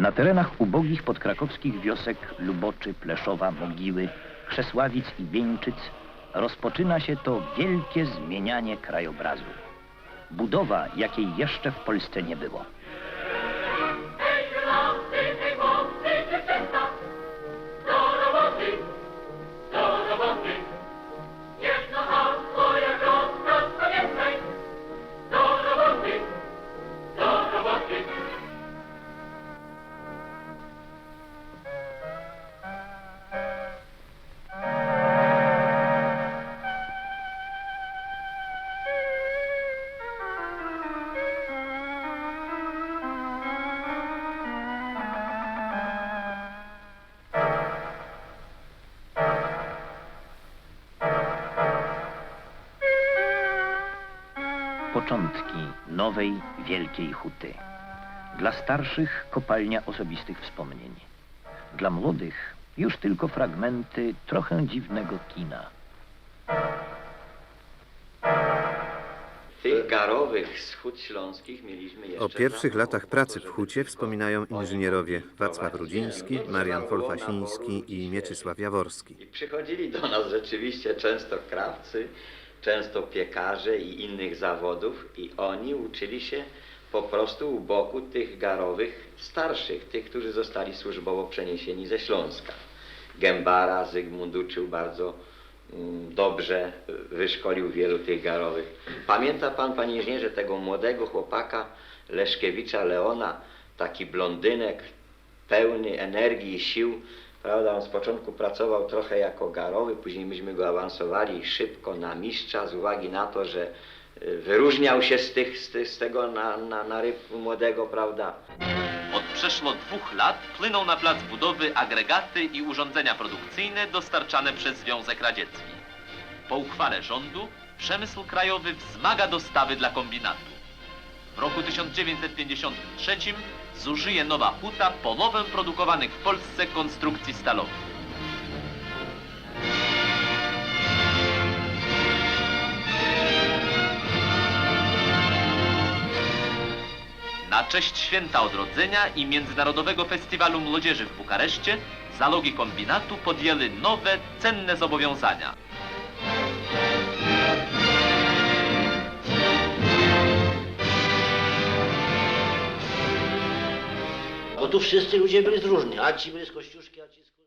Na terenach ubogich podkrakowskich wiosek Luboczy, Pleszowa, Mogiły, Krzesławic i Wieńczyc rozpoczyna się to wielkie zmienianie krajobrazu. Budowa, jakiej jeszcze w Polsce nie było. Początki nowej, wielkiej huty. Dla starszych kopalnia osobistych wspomnień. Dla młodych już tylko fragmenty trochę dziwnego kina. Tych garowych z hut śląskich mieliśmy jeszcze... O pierwszych latach pracy w hucie wspominają inżynierowie Wacław Rudziński, Marian Folfasiński i. Mieczysław Jaworski. I przychodzili do nas rzeczywiście często krawcy, często piekarze i innych zawodów i oni uczyli się po prostu u boku tych garowych starszych, tych, którzy zostali służbowo przeniesieni ze Śląska. Gębara Zygmunt uczył bardzo mm, dobrze, wyszkolił wielu tych garowych. Pamięta pan, panie inżynierze, tego młodego chłopaka Leszkiewicza Leona, taki blondynek, pełny energii i sił, prawda, on z początku pracował trochę jako garowy, później myśmy go awansowali szybko na mistrza z uwagi na to, że y, wyróżniał się z, tych, z, tych, z tego na, na, na młodego, prawda. Od przeszło dwóch lat płyną na plac budowy agregaty i urządzenia produkcyjne dostarczane przez Związek Radziecki. Po uchwale rządu przemysł krajowy wzmaga dostawy dla kombinatu. Roku 1953 zużyje nowa huta polowem produkowanych w Polsce konstrukcji stalowych. Na cześć Święta Odrodzenia i Międzynarodowego Festiwalu Młodzieży w Bukareszcie zalogi kombinatu podjęły nowe, cenne zobowiązania. Tu wszyscy ludzie byli z różni, a ci byli z Kościuszki, a ci z...